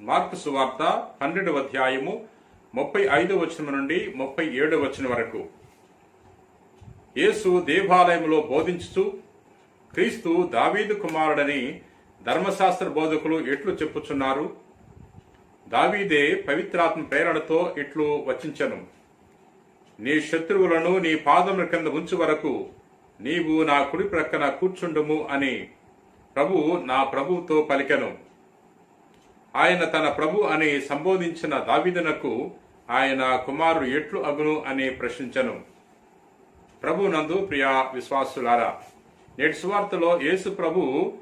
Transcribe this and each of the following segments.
Mark సువార్త పన్నెండవ అధ్యాయము ముప్పై ఐదు వచనం నుండి ముప్పై ఏడు వచనం వరకు. యేసు దేవాలయంలో బోధించుచు క్రీస్తు దావీదు కుమారుడని ధర్మశాస్త్ర బోధకులు ఎట్లు చెప్పుచున్నారు? దావీదే పవిత్రాత్మ ప్రేరణతో ఇట్లు వచించను. నీ శత్రువులను నీ పాదముల కింద ఉంచు వరకు నీవు నా కుడి ప్రక్కన కూర్చుండుము అని ప్రభు నా ప్రభువుతో పలికెను. ఆయన తన ప్రభు అని సంబోధించిన దావీదునకు ఆయన కుమారుడు ఎట్లు అగును అని ప్రశ్నించను. ప్రభు నందు ప్రియ విశ్వాసులారా నేటి సువార్తలో యేసు ప్రభు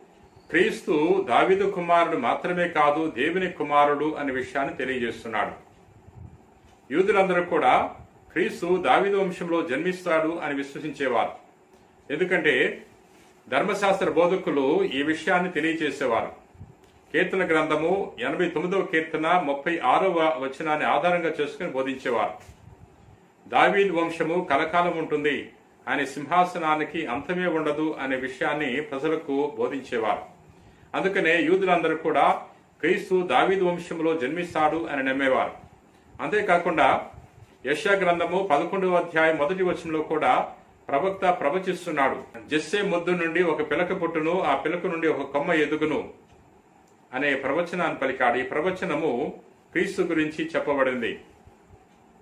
క్రీస్తు దావిదు కుమారుడు మాత్రమే కాదు దేవుని కుమారుడు అనే విషయాన్ని తెలియజేస్తున్నాడు. యూదులందరూ కూడా క్రీస్తు దావిదు వంశంలో జన్మిస్తాడు అని విశ్వసించేవారు. ఎందుకంటే ధర్మశాస్త్ర బోధకులు ఈ విషయాన్ని తెలియజేసేవారు. కీర్తన గ్రంథము ఎనభై తొమ్మిదవ కీర్తన ముప్పై ఆరవ వచనాన్ని ఆధారంగా చేసుకుని బోధించేవారు. దావీద్ వంశము కలకాలం ఉంటుంది. ఆయన సింహాసనానికి అంతమే ఉండదు అనే విషయాన్ని ప్రజలకు బోధించేవారు. అందుకనే యూదులందరూ కూడా క్రీస్తు దావీద్ వంశంలో జన్మిస్తాడు అని నమ్మేవారు. అంతేకాకుండా యశా గ్రంథము పదకొండవ అధ్యాయం మొదటి వచనంలో కూడా ప్రవక్త ప్రవచిస్తున్నాడు. జస్సే ముద్దు నుండి ఒక పిలక పుట్టును ఆ పిలక నుండి ఒక కొమ్మ ఎదుగును. అనే ప్రవచనాన్ని పలికాడు. ఈ ప్రవచనము క్రీస్తు గురించి చెప్పబడింది.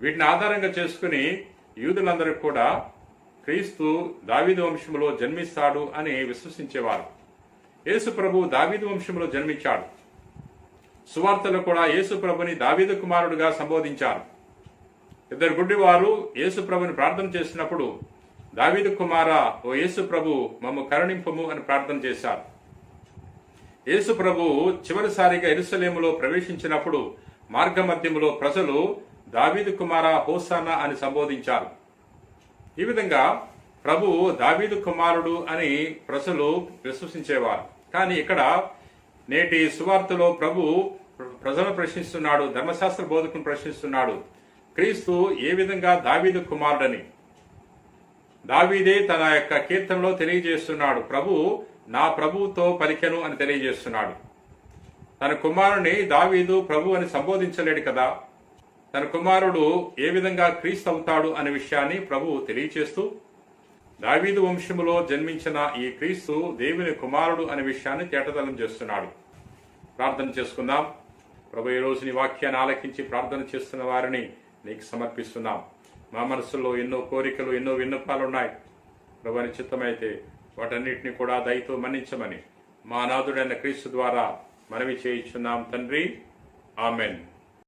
వీటిని ఆధారంగా చేసుకుని యూదులందరూ కూడా క్రీస్తు దావిద వంశములో జన్మిస్తాడు అని విశ్వసించేవారు. యేసు ప్రభు దావిద వంశంలో జన్మించాడు. సువార్తలు కూడా యేసు ప్రభుని దావిద కుమారుడుగా సంబోధించారు. ఇద్దరు గుడ్డివారు యేసు ప్రభుని ప్రార్థన చేసినప్పుడు దావీదు కుమార ఓ యేసు ప్రభు మమ్మ కరుణింపము అని ప్రార్థన చేశారు. యేసు ప్రభు చివరిసారిగా ఎరుసలేములో ప్రవేశించినప్పుడు మార్గమధ్యములో ప్రజలు దావీదు కుమార హోసానా అని సంబోధించారు. ఈ విధంగా ప్రభు దావీదు కుమారుడు అని ప్రజలు విశ్వసించేవారు. కానీ ఇక్కడ నేటి సువార్తలో ప్రభు ప్రజలను ప్రశ్నిస్తున్నాడు ధర్మశాస్త్ర బోధకుని ప్రశ్నిస్తున్నాడు క్రీస్తు ఏ విధంగా దావీదు కుమారుడని. దావీదే తన యొక్క కీర్తనలో తెలియజేస్తున్నాడు ప్రభు నా ప్రభువుతో పలికెను అని తెలియజేస్తున్నాడు. తన కుమారుని దావీదు ప్రభు అని సంబోధించలేడు కదా? తన కుమారుడు ఏ విధంగా క్రీస్తు అవుతాడు అనే విషయాన్ని ప్రభు తెలియచేస్తూ దావీదు వంశములో జన్మించిన ఈ క్రీస్తు దేవుని కుమారుడు అనే విషయాన్ని తేటతలం చేస్తున్నాడు. ప్రార్థన చేసుకుందాం. ప్రభు ఈ రోజు నీ వాక్యాన్ని ఆలకించి ప్రార్థన చేస్తున్న వారిని నీకు సమర్పిస్తున్నాం. మా మనసులో ఎన్నో కోరికలు ఎన్నో విన్నపాలు ఉన్నాయి ప్రభుని చిత్తమైతే వాటన్నిటిని కూడా దయతో మన్నించమని మా నాథుడైన క్రీస్తు ద్వారా మనవి చేయించున్నాం తండ్రి. ఆమెన్.